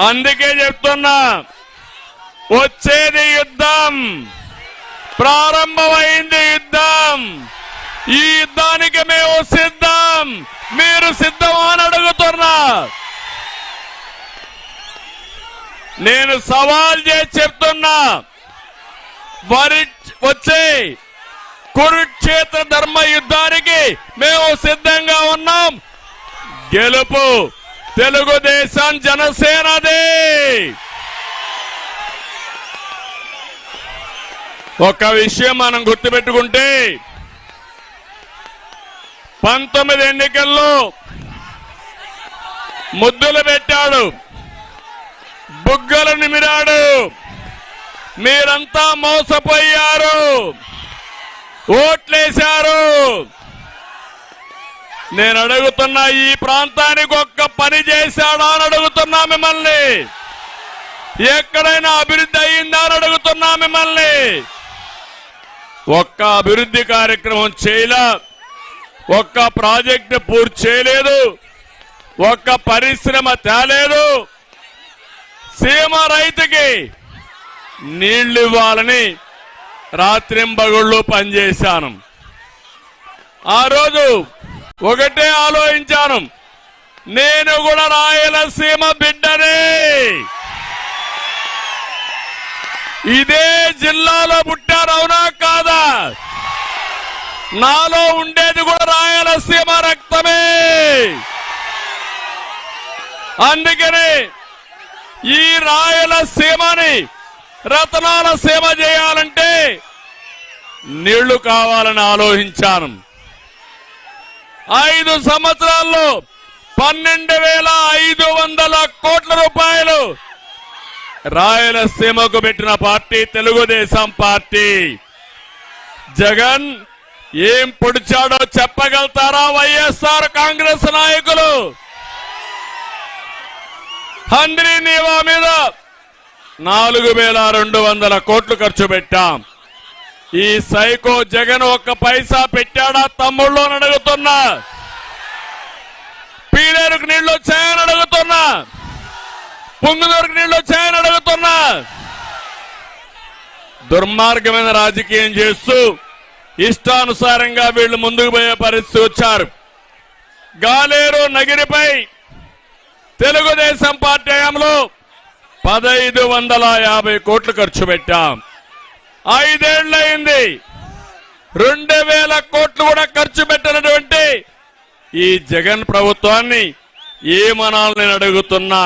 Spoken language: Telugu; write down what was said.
అందుకే చెప్తున్నా వచ్చేది యుద్ధం ప్రారంభమైంది యుద్ధం. ఈ యుద్ధానికి మేము సిద్ధం మీరు సిద్ధమా అని అడుగుతున్నా. నేను సవాల్ చేసి చెప్తున్నా వరి వచ్చే కురుక్షేత్ర ధర్మ యుద్ధానికి మేము సిద్ధంగా ఉన్నాం. గెలుపు తెలుగుదేశం జనసేనది ఒక విషయం మనం గుర్తుపెట్టుకుంటే పంతొమ్మిది ఎన్నికల్లో ముద్దులు పెట్టాడు బుగ్గలు నిమిరాడు మీరంతా మోసపోయారు ఓట్లేశారు. నేను అడుగుతున్నా ఈ ప్రాంతానికి ఒక్క పని చేశాడా అని అడుగుతున్నా మిమ్మల్ని. ఎక్కడైనా అభివృద్ధి అయ్యిందా అని అడుగుతున్నా మిమ్మల్ని. ఒక్క అభివృద్ధి కార్యక్రమం చేయలా. ఒక్క ప్రాజెక్టు పూర్తి చేయలేదు. ఒక్క పరిశ్రమ తేలేదు. సీమ రైతుకి నీళ్ళు ఇవ్వాలని రాత్రింబగుళ్ళు పనిచేశాను. ఆ రోజు ఒకటే ఆలోచించాను. నేను కూడా రాయలసీమ బిడ్డనే. ఇదే జిల్లాలో పుట్టారు అవునా కాదా? నాలో ఉండేది కూడా రాయలసీమ రక్తమే. అందుకని ఈ రాయలసీమని రతనాల సీమ చేయాలంటే నీళ్ళు కావాలని ఆలోచించాను. ఐదు సంవత్సరాల్లో పన్నెండు వేల ఐదు వందల కోట్ల రూపాయలు రాయలసీమకు పెట్టిన పార్టీ తెలుగుదేశం పార్టీ. జగన్ ఏం పొడిచాడో చెప్పగలుగుతారా వైఎస్ఆర్ కాంగ్రెస్ నాయకులు? హంద్రీ నీవా మీద నాలుగు వేల రెండు వందల కోట్లు ఖర్చు పెట్టాం. ఈ సైకో జగన్ ఒక్క పైసా పెట్టాడా? తమ్ముళ్ళు అని అడుగుతున్నా. పీలేరుకు నీళ్ళు వచ్చాయని అడుగుతున్నా. పొంగుదూరుకు నీళ్ళు వచ్చాయని అడుగుతున్నా. దుర్మార్గమైన రాజకీయం చేస్తూ ఇష్టానుసారంగా వీళ్ళు ముందుకు పోయే పరిస్థితి వచ్చారు. గాలేరు నగిరిపై తెలుగుదేశం పార్టీ హయాంలో పదైదు వందల యాభై కోట్లు ఖర్చు పెట్టాం. ఐదేళ్ళయింది రెండు వేల కోట్లు కూడా ఖర్చు పెట్టినటువంటి ఈ జగన్ ప్రభుత్వాన్ని ఏమనాలని నేను అడుగుతున్నా?